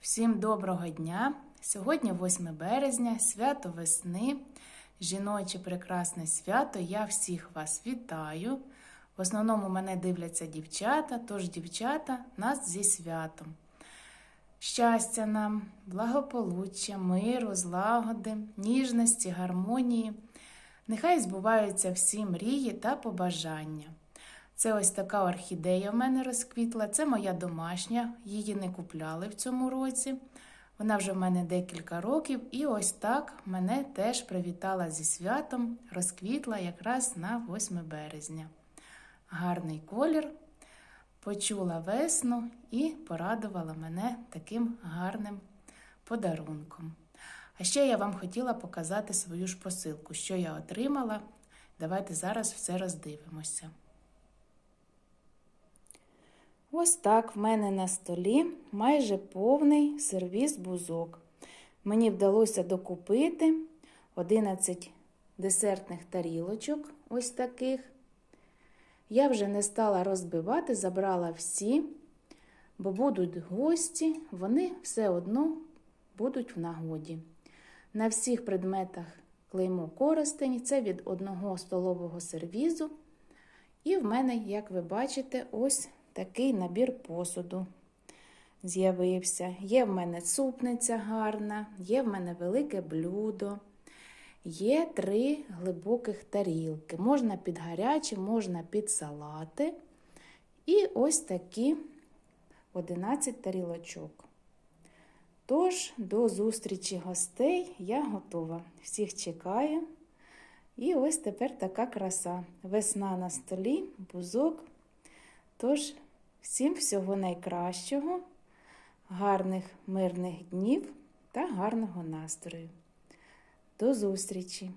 Всім доброго дня! Сьогодні 8 березня, свято весни, жіноче прекрасне свято. Я всіх вас вітаю. В основному мене дивляться дівчата, тож дівчата нас зі святом. Щастя нам, благополуччя, миру, злагоди, ніжності, гармонії. Нехай збуваються всі мрії та побажання. Це ось така орхідея в мене розквітла. Це моя домашня, її не купляли в цьому році. Вона вже в мене декілька років, і ось так мене теж привітала зі святом, розквітла якраз на 8 березня. Гарний колір, почула весну і порадувала мене таким гарним подарунком. А ще я вам хотіла показати свою ж посилку, що я отримала. Давайте зараз все роздивимося. Ось так в мене на столі майже повний сервіз бузок. Мені вдалося докупити 11 десертних тарілочок, ось таких. Я вже не стала розбивати, забрала всі, бо будуть гості, вони все одно будуть в нагоді. На всіх предметах клеймо користень, це від одного столового сервізу. І в мене, як ви бачите, ось такий набір посуду з'явився. Є в мене супниця гарна, є в мене велике блюдо, є три глибоких тарілки. Можна під гарячі, можна під салати. І ось такі 11 тарілочок. Тож, до зустрічі гостей я готова. Всіх чекаю. І ось тепер така краса. Весна на столі, бузок. Тож, всім всього найкращого, гарних мирних днів та гарного настрою. До зустрічі!